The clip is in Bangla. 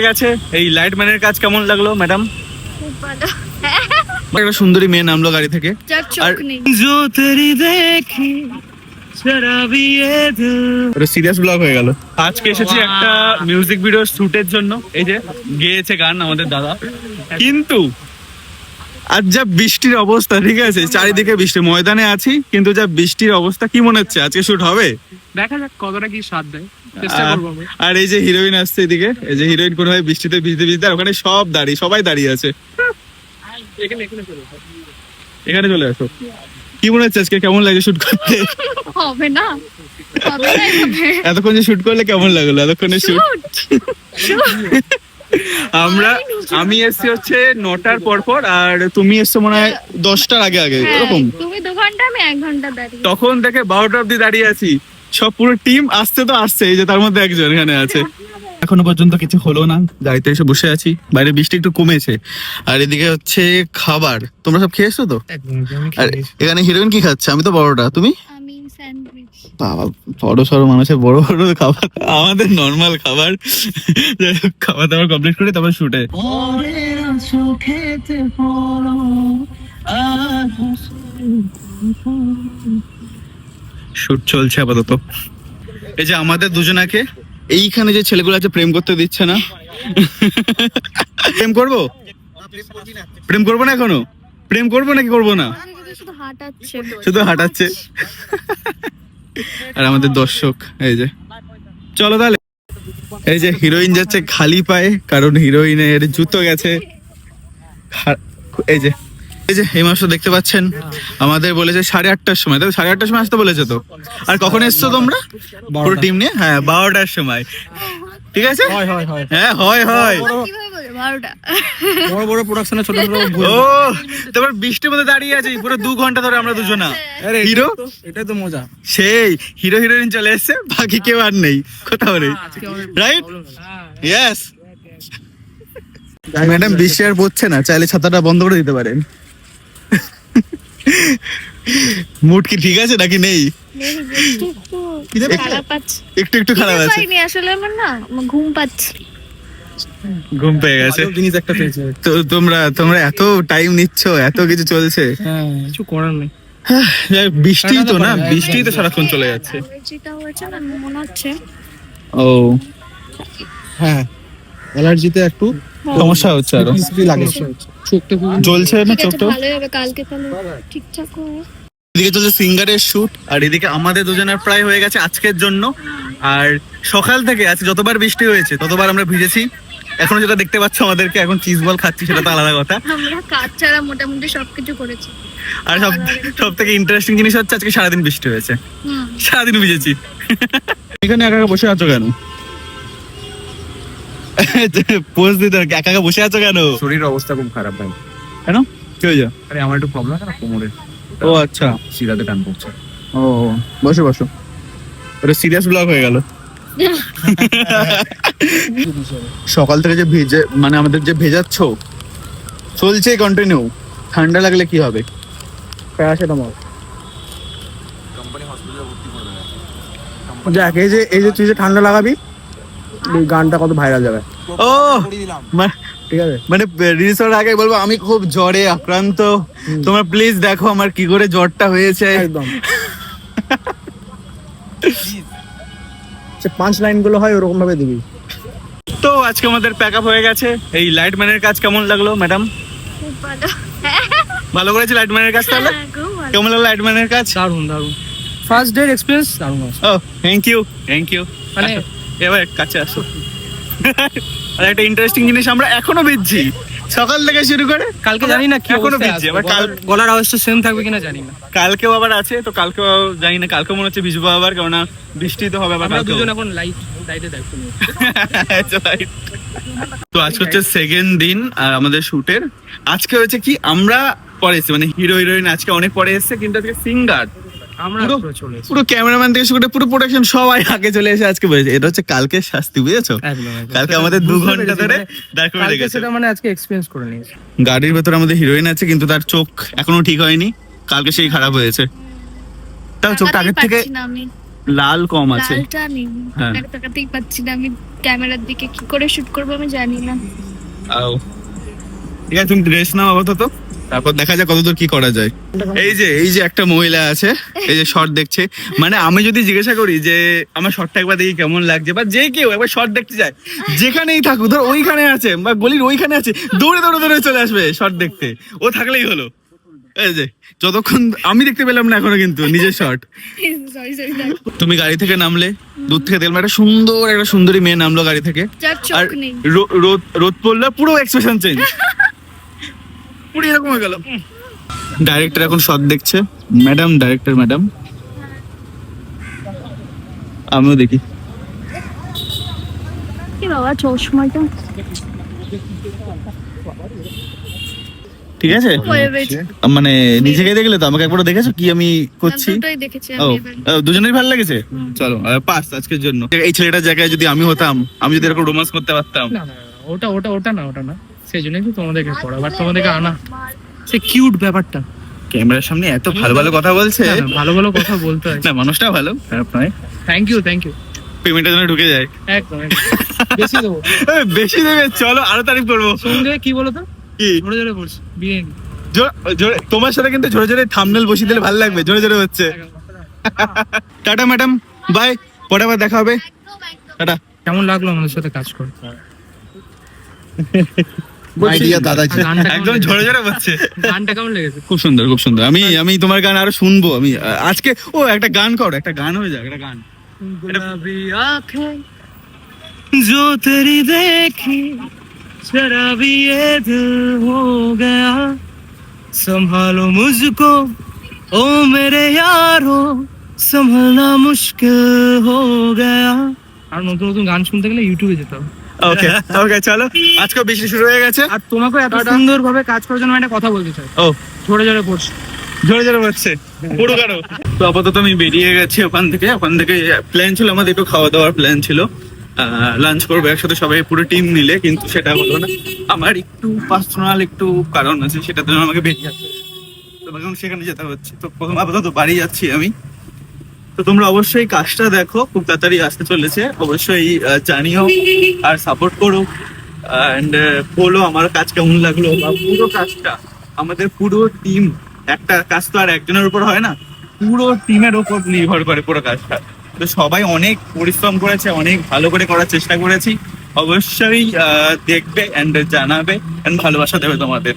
গেছে। এই লাইট ম্যানের কাজ কেমন লাগল ম্যাডাম? একটা সুন্দরী মেয়ে নামলো গাড়ি থেকে। সিরিয়াস ব্লগ হয়ে গেল। আজকে এসেছি একটা মিউজিক ভিডিও শুটের জন্য। এই যে গেয়েছে গান আমাদের দাদা। কিন্তু আজ যা বৃষ্টির অবস্থা ঠিক আছে? চারিদিকে বৃষ্টি। ময়দানে আছি কিন্তু যা বৃষ্টির অবস্থা কি মনে হচ্ছে? আজকে শুট হবে? দেখা যাক কতটা কি স্বাদ দেয়। আর- আর এই যে হিরোইন আসছে এদিকে এই যে হিরোইন কোনো বৃষ্টিতে ভিজতে ভিজতে আর ওখানে সব দাঁড়িয়ে সবাই দাঁড়িয়ে আছে। এখানে এখানে চলে যাও। এখানে চলে আসো। কি মনে হচ্ছে আজকে? কেমন লাগে শুট করতে? হবে না। এতক্ষণ যে শুট করলে কেমন লাগল? এতক্ষণে শুট! আমরা আমি এসছি হচ্ছে নটার পর পর আর তুমি এসছো মনে হয় দশটার আগে আগে হ্যাঁ, এরকম? তুমি দু ঘণ্টা আমি এক ঘণ্টা দাঁড়িয়ে তখন থেকে বারোটা অব্দি দাঁড়িয়ে আছি। সব পুরো টিম আসতে তো আসছে এই যে তার মধ্যে একজন এখানে আছে। এখনও পর্যন্ত কিছু হলো না গাড়িতে এসে বসে আছি। বাইরে বৃষ্টি একটু কমেছে। আর এদিকে হচ্ছে খাবার তোমরা সব খেয়েছো তো? আর এখানে হিরোইন কি খাচ্ছে? আমি তো বড়টা তুমি? আমি স্যান্ডউইচ। বাবা বড় সড়ো মানুষের বড় বড় খাবার আমাদের নর্মাল খাবার। খাওয়া দাওয়া কমপ্লিট করে তারপর শুটে শুট চলছে আপাতত। এই যে আমাদের দুজনাকে এইখানে যে ছেলেগুলো আছে প্রেম করতে দিচ্ছে না। প্রেম করব? প্রেম করব না এখনও? প্রেম করব নাকি করব না? শুধু হাঁটাচ্ছে। শুধু হাঁটাচ্ছে? আর আমাদের দর্শক এই যে চলো তাহলে এই যে হিরোইন যাচ্ছে খালি পায়ে কারণ হিরোইনের জুতো গেছে খা- এই যে এই যে এই মাসটা দেখতে পাচ্ছেন আমাদের বলেছে সাড়ে আটটার সময় তবে সাড়ে আটটার সময় আসতে বলেছে তো আর কখন এসছো তোমরা পুরো টিম নিয়ে হ্যাঁ বারোটার সময় ঠিক আছে হয় হয় হয় বারোটা। বড় বড় প্রোডাকশনে ছোট ছোট ও তোমার বৃষ্টির মধ্যে দাঁড়িয়ে আছি পুরো দু ঘণ্টা ধরে আমরা দুজনা। আরে হিরো? এটাই তো মজা। সেই হিরো হিরোইন চলে এসছে বাকি কেউ আর নেই কোথাও নেই রাইট ইয়েস ম্যাডাম বৃষ্টি আর পড়ছে না চাইলে ছাতাটা বন্ধ করে দিতে পারেন। মুড কি ঠিক আছে নাকি নেই? একটু একটু একটু খারাপ আছে। আসলে আমার না ঘুম পাচ্ছে। ঘুম পেয়ে গেছে। জিনিস একটা পেয়েছে। তো তোমরা তোমরা এত টাইম নিচ্ছ এত কিছু চলছে। হ্যাঁ কিছু করার নেই। বৃষ্টি তো না হ্যাঁ, বৃষ্টি তো সারাক্ষণ চলে যাচ্ছে। অ্যালার্জিটা হয়েছে না মনে হচ্ছে। ও। হ্যাঁ অ্যালার্জিতে একটু সমস্যা হচ্ছে আরও। লাগে। চোখটা জ্বলছে না চোখটা? হবে কালকে তাহলে ঠিকঠাক হবে। এদিকে চলছে সিঙ্গারের শুট আর এদিকে আমাদের দুজনের প্রায় হয়ে গেছে আজকের জন্য। আর সকাল থেকে আজকে যতবার বৃষ্টি হয়েছে ততবার আমরা ভিজেছি। এখনও যেটা দেখতে পাচ্ছ আমাদেরকে এখন চিজ বল খাচ্ছি সেটা তো আলাদা কথা। আমরা কাজ ছাড়া মোটামুটি সবকিছু করেছি। আর সব সব থেকে ইন্টারেস্টিং জিনিস হচ্ছে আজকে সারাদিন বৃষ্টি হয়েছে। সারাদিন ভিজেছি। এখানে একা একা বসে আছো কেন? পোজ দিতে একা একা বসে আছো কেন? শরীরের অবস্থা খুব খারাপ ভাই। কেন? কি হয়েছে? আরে আমার একটু প্রবলেম আছে না কোমরে? ও আচ্ছা। শিরাতে টান পড়ছে। ও বসো বসো। ওটা সিরিয়াস ব্লগ হয়ে গেল। সকাল থেকে যে ভেজে মানে আমাদের যে ভেজাচ্ছ চলছে কন্টিনিউ ঠান্ডা লাগলে কি হবে? প্যারাসিটামল। দেখ এই যে এই যে তুই যে ঠান্ডা লাগাবি এই গানটা কত ভাইরাল যাবে। ও ঠিক আছে? মানে রিলিজ হওয়ার আগে বলব আমি খুব জ্বরে আক্রান্ত। তোমরা প্লিজ দেখো আমার কি করে জ্বরটা হয়েছে। একদম। সে পাঁচ লাইনগুলো হয় ওরকম ভাবে দিবি। তো আজকে আমাদের প্যাক আপ হয়ে গেছে। এই লাইট ম্যানের কাজ কেমন লাগল ম্যাডাম ভালো। ভালো করেছে লাইট ম্যানের কাজ তাহলে? হ্যাঁ, কেমন লাগল লাইট ম্যানের কাজ? দারুণ দারুণ ফার্স্ট ডে এক্সপিরিয়েন্স দারুণ আছে। ও থ্যাংক ইউ থ্যাংক ইউ মানে এবার কাছে আসো। আর একটা ইন্টারেস্টিং জিনিস আমরা এখনও ভিজছি সকাল থেকে শুরু করে কালকে জানি না কি অবস্থায় ভিজছি আবার কাল গলার- আওয়াজটা সেম থাকবে কিনা জানি না। কালকেও আবার আছে তো কালকেও জানি না কালকে মনে হচ্ছে ভিজবো আবার কেননা বৃষ্টি তো হবে আবার আমরা দুজন এখন লাইট লাইটে নিই। তো আজকে হচ্ছে সেকেন্ড দিন আর আমাদের শুটের। আজকে হচ্ছে কি আমরা পরে এসেছি মানে হিরো হিরোইন আজকে অনেক পরে এসেছে কিন্তু আজকে সিঙ্গার আমরা পুরো- পুরো চলে পুরো ক্যামেরাম্যান থেকে শুরু করে পুরো প্রোডাকশন সবাই আগে চলে এসে আজকে বলেছে। এটা হচ্ছে কালকে শাস্তি বুঝেছ। কালকে আমাদের দু ঘণ্টা ধরে মানে দাঁড় করে রেখেছে সেটা মানে আজকে এক্সপিরিয়েন্স করে নিয়েছি। গাড়ির ভেতরে আমাদের হিরোইন আছে কিন্তু তার চোখ এখনও ঠিক হয়নি। কালকে সেই খারাপ হয়েছে। তাও চোখটা আগের তাকাতেই থেকে পারছি না আমি। লাল কম আছে। লালটা নেই হ্যাঁ। টাকাতেই পাচ্ছি না আমি। ক্যামেরার দিকে কি করে শুট করব আমি জানি না। আও। ঠিক আছে তুমি ড্রেস নাও আপাতত। তারপর দেখা যাক কতদূর কি করা যায়। এই যে এই যে একটা মহিলা আছে এই যে শর্ট দেখছে। মানে আমি যদি জিজ্ঞাসা করি যে আমার শর্টটা একবার দেখি কেমন লাগছে বা যে কেউ একবার শর্ট দেখতে যায় যেখানেই থাকুক ধর ওইখানে আছে বা গলির ওইখানে আছে দৌড়ে দৌড়ে দৌড়ে চলে আসবে শর্ট দেখতে। ও থাকলেই হলো। এই যে যতক্ষণ আমি দেখতে পেলাম না এখনও কিন্তু নিজের শর্ট তুমি গাড়ি থেকে নামলে দূর থেকে দেখলাম একটা সুন্দর একটা সুন্দরী মেয়ে নামলো গাড়ি থেকে। আর রোদ রোদ পড়লে পুরো এক্সপ্রেশন চেঞ্জ পুরো এরকম হয়ে গেল। ডাইরেক্টর এখন শট দেখছে। ম্যাডাম ডাইরেক্টর ম্যাডাম আমিও দেখি। বাবা চশমাটা ঠিক আছে? মানে নিজেকে দেখলে তো আমাকে একবার দেখেছ কি আমি করছি? দুটোই ও দুজনেরই ভালো লেগেছে? চলো পাস আজকের জন্য। এই ছেলেটার জায়গায় যদি আমি হতাম আমি যদি এরকম রোমান্স করতে পারতাম। ওটা ওটা ওটা না ওটা না। সেই জন্যই তো তোমাদেরকে পড়া বাট তোমাদেরকে আনা। সে কিউট ব্যাপারটা। ক্যামেরার সামনে এত ভালো ভালো কথা বলছে। ভালো ভালো কথা বলতে হয়। না মানুষটা ভালো খারাপ নয়। থ্যাংক ইউ থ্যাংক ইউ পেমেন্টের জন্য ঢুকে যায়। একদম। বেশি দেবো। বেশি দেবে চলো আরও তারিফ করব। সঙ্গে কি বলো তো কি? জোরে জোরে পড়ছি বিরিয়ানি। জোরে তোমার সাথে কিন্তু জোরে জোরে থামনেল বসিয়ে দিলে ভালো লাগবে জোরে জোরে হচ্ছে। টাটা ম্যাডাম বাই পরে আবার দেখা হবে। টাটা। কেমন লাগল আমাদের সাথে কাজ করতে? আইডিয়া দাদাজি গানটা কেমন একদম লেগেছে? ঝরে ঝরে হচ্ছে গানটা কেমন লেগেছে খুব সুন্দর খুব সুন্দর আমি আমি তোমার গান আরো শুনবো আমি আহ, আজকে ও একটা গান করো একটা গান হয়ে যাক একটা গান गुलाबी आंखें जो तेरी देखी शराबी ये दिल हो गया संभालो मुझको ओ मेरे यारो संभलना मुश्किल हो गया আর নতুন নতুন গান শুনতে গেলে ইউটিউবে যেতে হবে ওকে ওকে চলো। আজকে বৃষ্টি শুরু হয়ে গেছে। আর তোমাকে এত সুন্দর ভাবে কাজ করার জন্য একটা কথা বলতে চাই। ও। জোরে জোরে পড়ছি জোরে জোরে হচ্ছে পুরো কারও তো আপাতত আমি বেরিয়ে গেছি ওখান থেকে। ওখান থেকে প্ল্যান ছিল আমাদের একটু খাওয়া দাওয়ার প্ল্যান ছিল। লাঞ্চ করব একসাথে সবাই পুরো টিম মিলে কিন্তু সেটা হলো না। আমার একটু পার্সোনাল একটু কারণ আছে সেটার জন্য আমাকে বেরিয়ে আসতে হচ্ছে। তো এখন সেখানে যেতে হচ্ছে। তো প্রথম আপাতত বাড়ি যাচ্ছি আমি। তো তোমরা অবশ্যই কাজটা দেখো, খুব তাড়াতাড়ি আসতে চলেছে। অবশ্যই জানিও আর সাপোর্ট করো। অ্যান্ড বলো আমার কাজ কেমন লাগল বা পুরো কাজটা। আমাদের পুরো টিম একটা কাজ তো আর একজনের উপর হয় না, পুরো টিমের উপর নির্ভর করে পুরো কাজটা। তো সবাই অনেক পরিশ্রম করেছে, অনেক ভালো করে করার চেষ্টা করেছি। অবশ্যই দেখবে অ্যান্ড জানাবে অ্যান্ড ভালোবাসা দেবে তোমাদের।